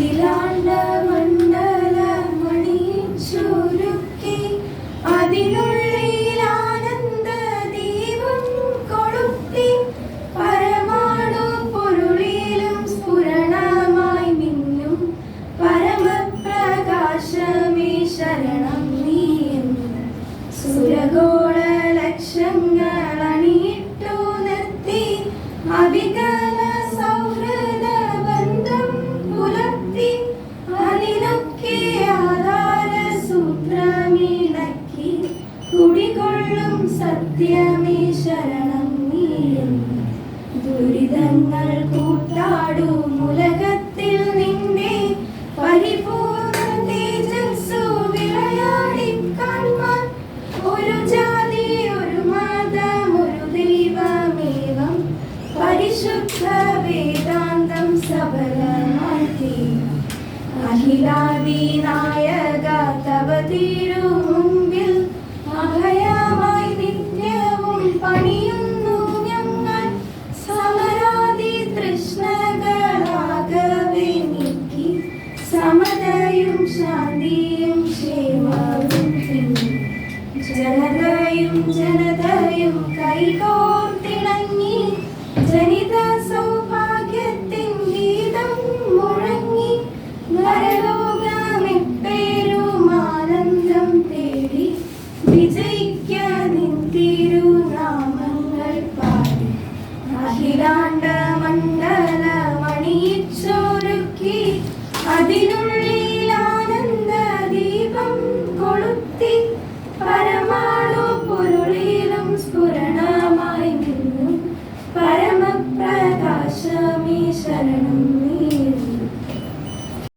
അഖിലാണ്ട മണ്ഡലമണിച്ചുരുക്കി അതിനുള്ളിൽ സത്യമേ ശരണം നീയെന്ന് ദുരിതങ്ങൾ കൂട്ടാടും ഉലകത്തിൽ നിന്നെ പരിപൂർണ തേജസ്സു വിളയാടി കാൺമാൻ ഒരു ജാതി ഒരു മതം ഒരു ദൈവമേവം പരിശുദ്ധ വേദാന്തം സഫലമായി തീരും അഖിലാദി നായക തവ അഭയമായി നിത്യവും പണിയുന്നു ഞങ്ങൾ സമരാദി തൃഷ്ണകളാകവേ നീക്കി ശാന്തിയും ക്ഷേമവും. ജനതയും ജനതയും കൈകോർത്തിണങ്ങി തിരുനാമങ്ങൾ പാടി അഖിലാണ്ട മണ്ഡല ദീപം കൊളുത്തി. പരമാണു പൊരുളിലും സ്ഫുരണമായി നിന്നും. നീ.